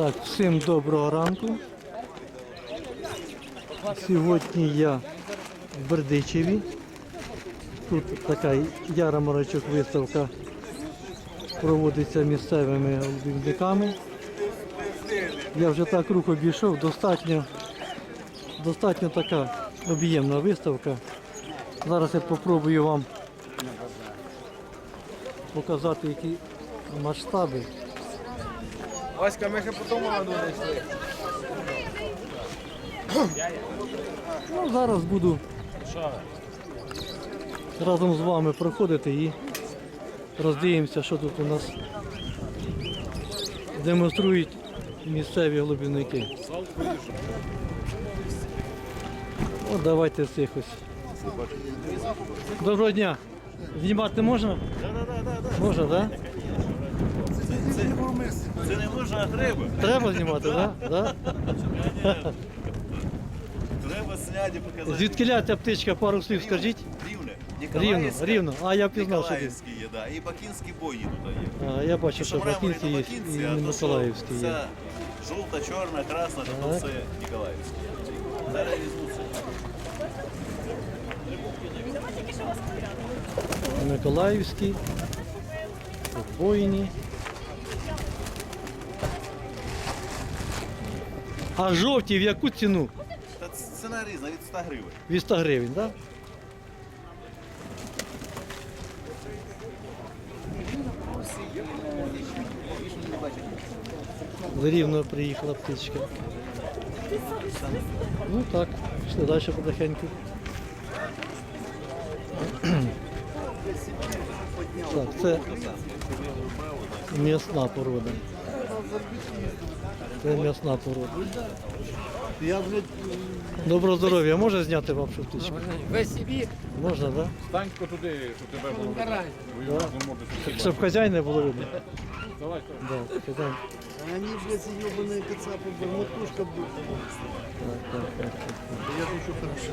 Так, всім доброго ранку. Сьогодні я в Бердичеві. Тут така ярмарочок виставка проводиться місцевими голубівниками. Я вже так рух обійшов, достатньо, достатньо така об'ємна виставка. Зараз я спробую вам показати, які масштаби. Васька, ми ще потім на не йшли. Ну, зараз буду разом з вами проходити і роздивимося, що тут у нас демонструють місцеві глибинники. От давайте з цих ось. Доброго дня. Знімати можна? Можна, так? Да? Це не можна, а треба. Треба знімати, так? Да? Да? Треба зняти і показати. Звідки ця птичка, пару слів скажіть? Рівне. Рівно, рівно. А я впізнав, що Ніколаївські є, да. І бакінські бої тут є. А, я бачу, що то є і Миколаївські є. Жовта, чорна, красна, то все Ніколаївські. Зараз візьмуться. Миколаївські, Воїні. А жовті в яку ціну? Та ціна різна, від 100 гривень. Від 100 гривень, так? Да? Рівно приїхала птичка. Ну так, пішли далі потихеньку. Так, це м'ясна порода. Це м'ясна порода. Доброго здоров'я, може зняти вам цю? Весь Сибір, Можна, так? Да? Станько туди, щоб тебе було видно. карань. Бо його не усі Щоб хазяїн не було видно. Давай, давай. Да, хазяїн. Они, блядь, ебаные кацапы, барматушка будет. Я хочу хорошо.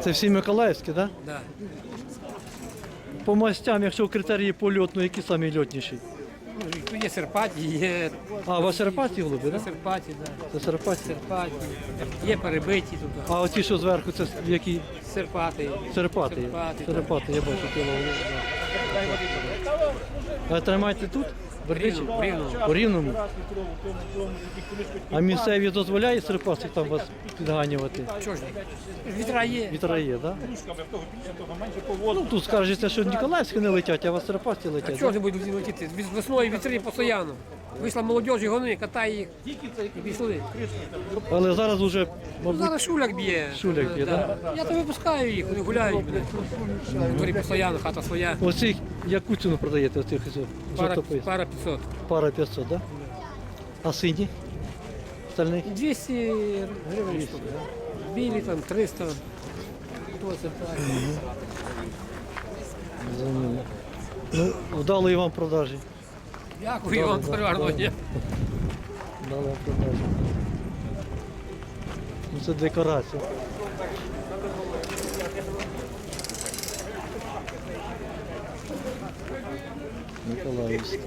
Це всі Миколаївські, так? Да? Да. По мастям, якщо критерії польоту, які самі льотніші? Ну, є серпаті, є А, у вас серпаті голуби, так? Серпаті, да. Це серпаті. серпаті, є перебиті тут. А оці, що зверху, це які? Серпати. Серпати. Серпати, Серпати, я бачу тіло. Да. А тримаєте тут? Рівно. Рівному? А місцеві дозволяють серпасти там вас підганювати? Чого ж? Вітра є. Вітра є, так? Ну, тут скажеться, що Ніколаївські не летять, а вас серпасті летять. Чого ж не будуть летіти? Весною вітри постійно. Вийшла молодь, гони, катає їх. І пішли. Але зараз вже, Ну, мабуть, зараз шуляк б'є. Шуляк б'є, да? Я то випускаю їх, вони гуляють. блядь. Дворі постійно, хата своя. оцих, яку ціну продаєте, оцих ось Пара, пара 500. Пара 500, так? Да? А сині? Остальних? 200 гривень штука. Білі там 300. Хто це так? Ну, вдалої вам продажі. Дякую вам, продажі. Ну, це декорація. Миколаївська.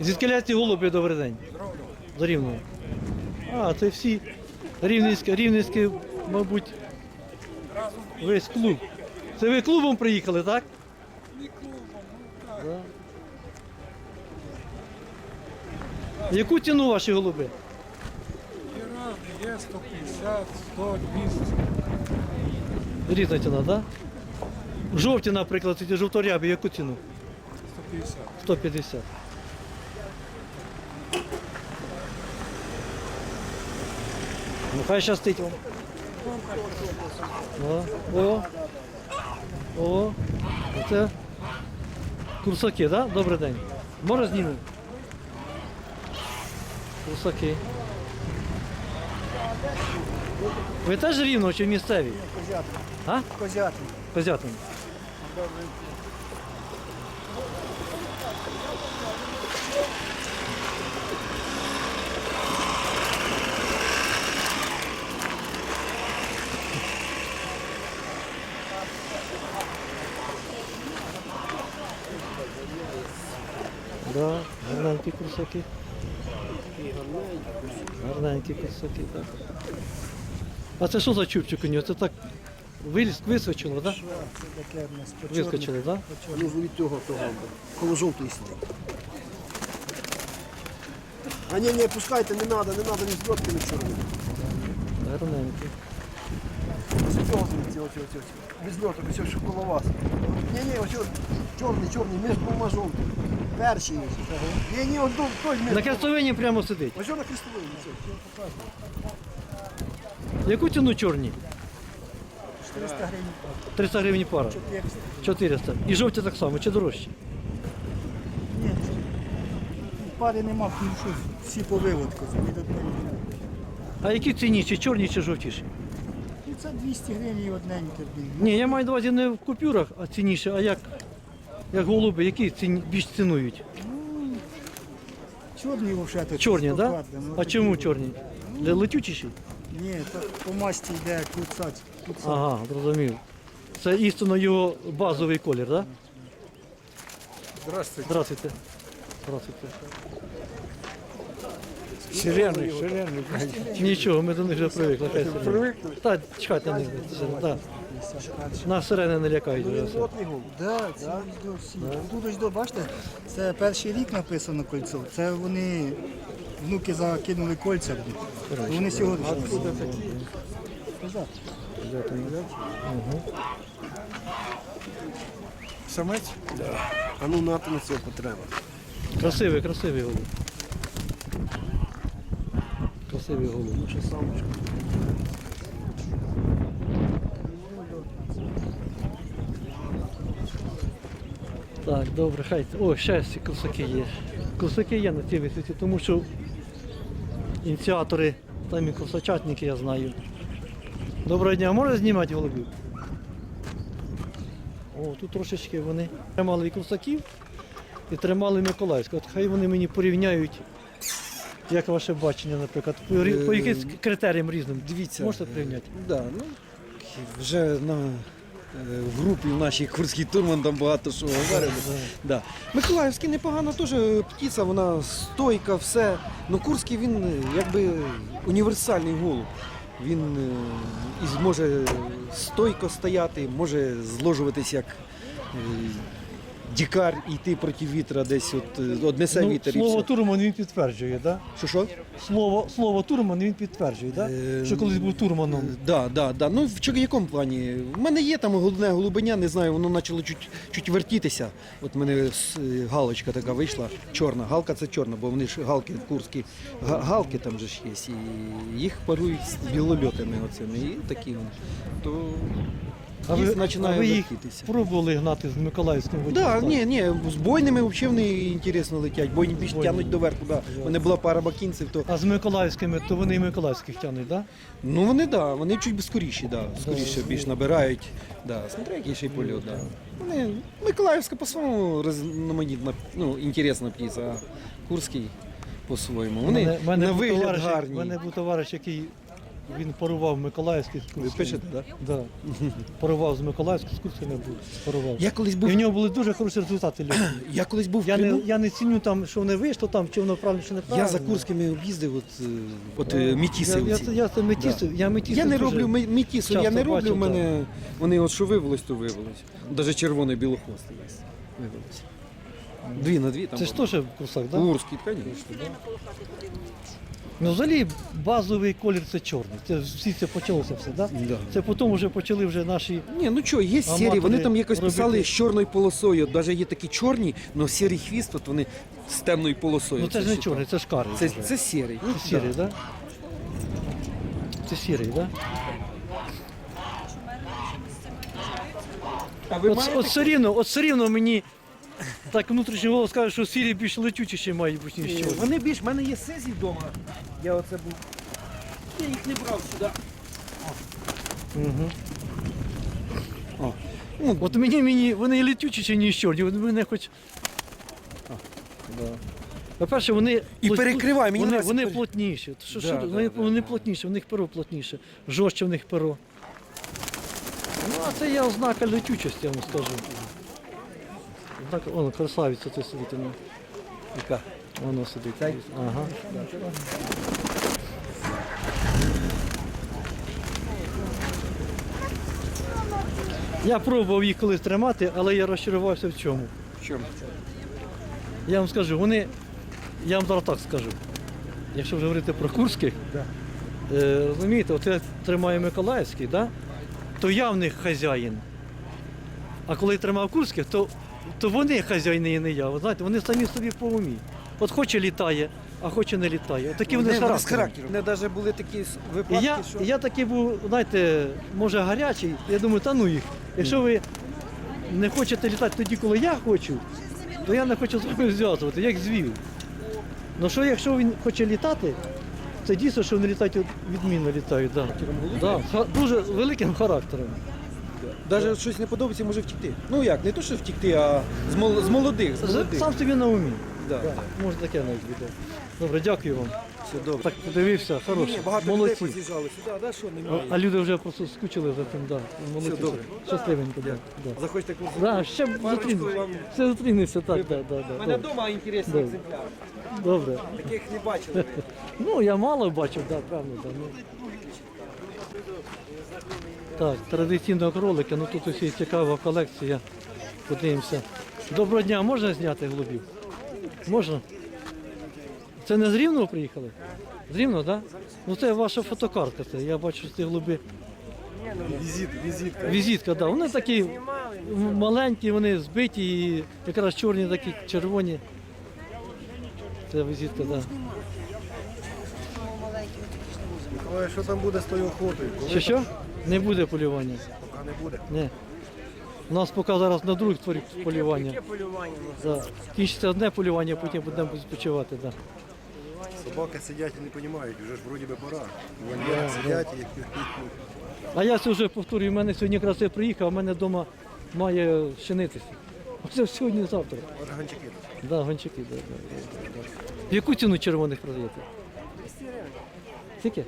Звідки ці голуби добрий день? З Рівного. А, це всі рівненські, рівненські, мабуть, весь клуб. Це ви клубом приїхали, так? Не клубом, ну так. Яку ціну ваші голуби? Є 150, 100, 200, Різна ціна, так? Жовті, наприклад, ці жовторябі, яку ціну? 150. 150. Ну хай щастить вам. О, о, о, це курсаки, так? Да? Добрий день. Може знімемо? Курсаки. Ви теж рівно чи місцеві? А? Козятин. Козятин. Да, гарненькі курсаки. Гарненькі курсаки, так. А це що за чубчик у нього? Це так виліз, вискочило, так? Це таке в нас по Вискочили, так? Ну, від того того. Коло жовтої сидить. А ні, ні, пускайте, не треба, не треба, ні зльотки, ні чорні. Гарненькі. З цього звідси, ось, ось, ось. Без льоток, ось, що коло вас. Ні, ні, ось, ось, чорний, чорний, між двома жовтими. Перший. Ні, ні, ось той. На крестовині прямо сидить. Ось на хрестовині, ось. Яку ціну чорні? 400 гривень. 300 гривень пара. 400. 400. І жовті так само, чи дорожчі? Ні, пари нема, тому що всі по виводку. від одної. А які цінніші, чорні чи жовтіші? Ну, це 200 гривень і одненьке. блін. Ні, я маю на увазі не в купюрах, а цінніше, а як, як голуби, які ціні, більш цінують? Чорні вовшати. Чорні, так? Да? ну, А чому чорні? Для летючіші? Ні, так по масті йде куцач. Ага, зрозумів. Це істинно його базовий колір, так? Да? Здравствуйте. Здравствуйте. Здравствуйте. Сирены, сирены. Нічого, ми до них вже привикли. Хай сирени. Привикли? Не да. Нас сирени не лякають вже. все. Да, це до всі. Тут ось до, бачите, це перший рік написано кольцо. Це вони, внуки закинули кольця. Вони сьогодні. Самець? А ну на цього потреба. Красивий, красивий голуб. Красивий голуб. Так, добре, хай. О, ще ці косаки є. Косаки є на цій висоті, тому що ініціатори, там і косачатники, я знаю. Доброго дня, можна знімати голубів? О, тут трошечки вони тримали і косаків, і тримали Миколаївську. От хай вони мені порівняють, як ваше бачення, наприклад, по, по якимсь критеріям різним. Дивіться, Можете порівняти? Да, ну, вже на, е, в групі в нашій Курський турман там багато що говорили. Да. Миколаївський непогано теж птиця, вона стойка, все. Ну Курський він е, якби універсальний голуб. Він е, і зможе стойко стояти, може зложуватись як е, дікар і йти проти вітра десь от, е, однесе Ну, вітер і слово все. Турман він підтверджує, да? Що що? Слово, слово Турман він підтверджує, да? Е, що колись був Турманом. Да, да, да. Ну в якому плані? У мене є там головне голубеня, не знаю, воно почало чуть, чуть вертітися. От в мене е, галочка така вийшла, чорна. Галка це чорна, бо вони ж галки курські. Галки там же ж є. І їх парують з білольотами оцими. І такі вони. То А ви, а ви їх вертітися. пробували гнати з Миколаївським Да, водієм? ні, ні, з бойними взагалі вони інтересно летять, бойні більш Бойні. тягнуть доверху. Да. У мене була пара бакінців, то А з Миколаївськими, то вони і Миколаївських тягнуть, да? Ну вони да, вони чуть скоріші, да, скоріше більш набирають. Да, смотря який ще й польот, да. Вони, Миколаївська по-своєму різноманітна, ну, інтересна птиця, а Курський по-своєму. Вони на вигляд гарні. У мене був товариш, який він парував Миколаївський з Ви пишете, так? Да? Да. Парував з Миколаївським, з Курським я був. Парував. Я колись І в нього були дуже хороші результати. Льоні. я колись був в Я не, я не ціню там, що вони вийшло там, чи воно правильно, чи неправильно. Я за Курськими об'їздив, от, е, от е, мітіси. Я, я, оці. я, я, це метіси, я метіси Я не дуже- роблю мі- мітісу, я часто не роблю, бачив, в мене вони от що вивелось, то вивелось. Навіть червоний білохвостий є. Вивелось. Дві на дві там. Це ж було. теж кусак, так? Да? Курський, звісно. Ну, взагалі базовий колір це чорний. Це всі це почалося все, да? Да. Це потім вже почали вже наші. Ні, ну що, є Аматори сірі, вони там якось робити- писали з чорною полосою. Навіть є такі чорні, але сірий хвіст, от вони з темною полосою. Ну це ж не чорний, це ж карий. Це, вже. це сірий. Ну, Це сірий, так? Да? Це сірий, так? Да? А ви От, маєте? от все рівно, от все рівно мені так внутрішній голос каже, що сірі більш летючіші мають бути, ніж чорні. Вони більш, в мене є сезі вдома. Я оце був. Я їх не брав сюди. Угу. О. Ну, От мені, мені вони і летючіші, ніж чорні. Вони мене хоч. По-перше, вони І плот- перекривай, мені вони, нравиться вони пере- плотніші. От Що, Да, що, да, вони, да, вони да. плотніші, у них перо плотніше, жорстче в них перо. Ну, а це є ознака летючості, я вам скажу. Ознака, он, красавиця це сидить. Ну. Яка? Воно сидить. Ага. Я пробував їх колись тримати, але я розчарувався в чому. В чому? Я вам скажу, вони, я вам зараз так скажу. Якщо вже говорити про курських, е, розумієте, от я тримаю Миколаївський, да? то я в них хазяїн. А коли я тримав курських, то, то вони хазяїни, а не я. Ви знаєте, вони самі собі по умі. От хоче літає, а хоче не літає. От такі вони, Вони, з вони з характером. мене навіть були такі с- І випадки, я, що... я такий був, знаєте, може гарячий, я думаю, та ну їх. Якщо ви не хочете літати тоді, коли я хочу, то я не хочу з вами зв'язувати, як звів. Ну що, якщо він хоче літати, це дійсно, що вони літають відмінно літають. Да. Да, ха- дуже великим характером. Навіть щось не подобається, може втікти. Ну як, не то, що втікти, а з, мол... з молодих. З молодих. Сам собі на умі. Да. Може таке навіть буде. Добре, дякую вам. Все добре. Так подивився, хороший. Ні, багато Молодці. людей поз'їжджали сюди, да, що А, немає. а люди вже просто скучили за тим, да. Молодці. Все добре. Щасливенько, да. да. Заходьте курс. Да, ще зустрінемося. вам. Все зустрінемося, так, так, так. У мене вдома інтересні Добре. екземпляри. Добре. Таких не бачили. ви. Ну, я мало бачив, так, певно, да, ну. Так, традиційного кролика, ну тут є цікава колекція. Подивимося. Доброго дня, можна зняти голубів? Можна? Це не з Рівного приїхали? З Рівного, так? Да? Ну це ваша фотокартка, це. я бачу, що ці голуби. Візит, візитка. Візитка, так. Да. Вони такі маленькі, вони збиті, і якраз чорні такі червоні. Це візитка, так. Да. Що там буде з тою охотою? Що що? Не буде полювання. поки не буде. Ні. У нас поки зараз на других творів полювання. Да. Кінчиться одне полювання, потім будемо відпочивати. Да. Собаки сидять і не розуміють, вже ж вроді би пора. Вони сидять і А я це вже повторюю, в мене сьогодні якраз я приїхав, а в мене вдома має щинитися. Оце сьогодні-завтра. органчики. Да, гончаки, да, да, да, да. В яку ціну червоних продаєте? 200 гривень. Скільки?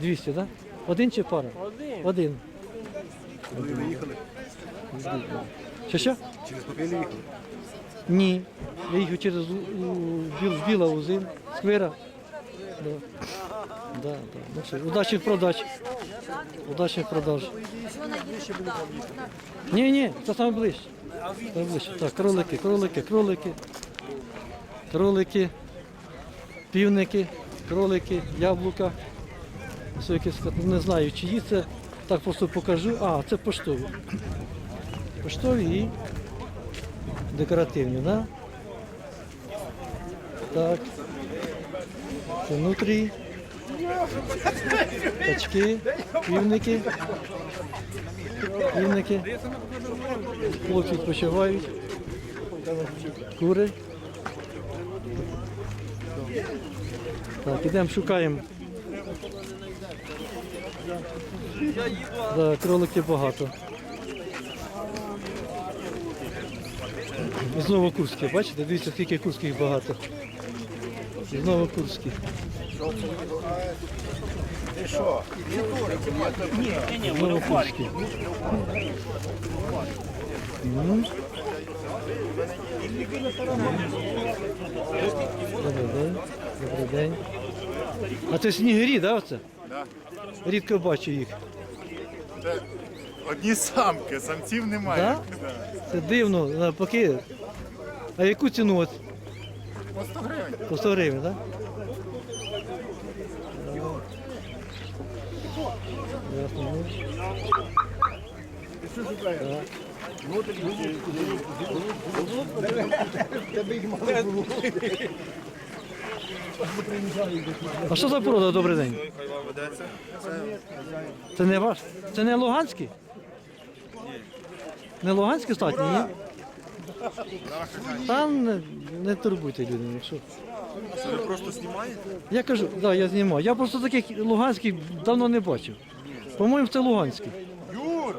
200, так? Да? Один чи пара? Один. Один. Ви їхали? Що що? Через попілі їхали? Ні. Я їхав через у, у, Біл, Біла Узин, сквера. Да. Да, да. Ну, все. Удачних продач. Удачних продаж. Ні, ні, це саме ближче. Саме ближче. Так, кролики, кролики, кролики. Кролики, півники, кролики, яблука. Все якесь, не знаю, чиї це. Так просто покажу. А, це поштові. Поштові і декоративні, да? Так. Це внутрі. Качки, півники. Півники. Хлопці відпочивають. Кури. Так, ідемо шукаємо. Да, кроликів багато. Знову курські, бачите? Дивіться, скільки курських багато. Знову курські. Знову курські. М. Добрий день. Добрий день. А це снігирі, оце? Да. Рідко бачу їх. Це одні самки, самців немає. Да? Це дивно, навпаки. А яку ціну? От? По 100 гривень. По 100 гривень, так? Ясно. ну. Так. А що за порода, добрий день? Це не ваш? Це не Луганський? Не Луганський статні, ні? Там не, не турбуйте людину, якщо. Ви просто знімаєте? Я кажу, так, да, я знімаю. Я просто таких луганських давно не бачив. По-моєму, це луганський. Юр!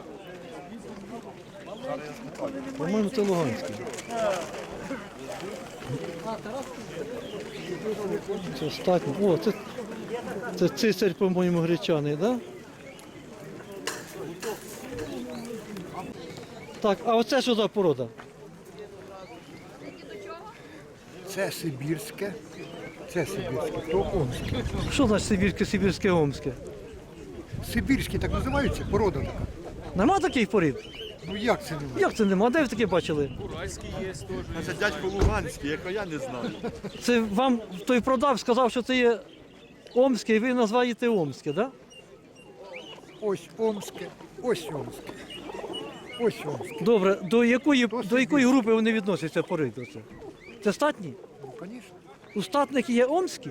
По-моєму, це луганський. Це статні. О, це, це цисарь, по-моєму, гречаний, так? Да? Так, а оце що за порода? Це сибірське. Це сибірське, то омське. Що значить сибірське, сибірське, омське? Сибірські так називаються, порода така. Нема таких порід? Ну як це немає? Як це нема? Де ви таке бачили? А це дядько Луганський, якого я не знаю. Це вам той продав, сказав, що це є омське, і ви називаєте омське, так? Да? Ось омське, ось омське. Ось омське. Добре, до якої, до якої групи вони відносяться порід? Оце? Це статні? Ну, звісно. У статних є омські?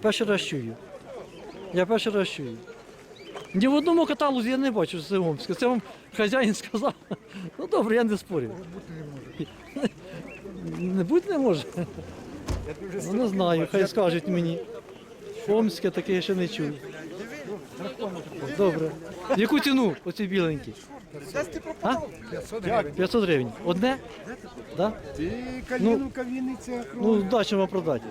Перший раз чую. Я перший раз чую. Ні в одному каталозі я не бачу, що це вам хазяїн сказав. Ну добре, я не спорю. Не бути не може. Ну, не знаю, хай скажуть мені. Омське таке я ще не чув. Добре. Яку ціну оці біленькі? А? 500 гривень. Одне? Да? Ти каліновка Вінниця, Ну, дачу вам продати.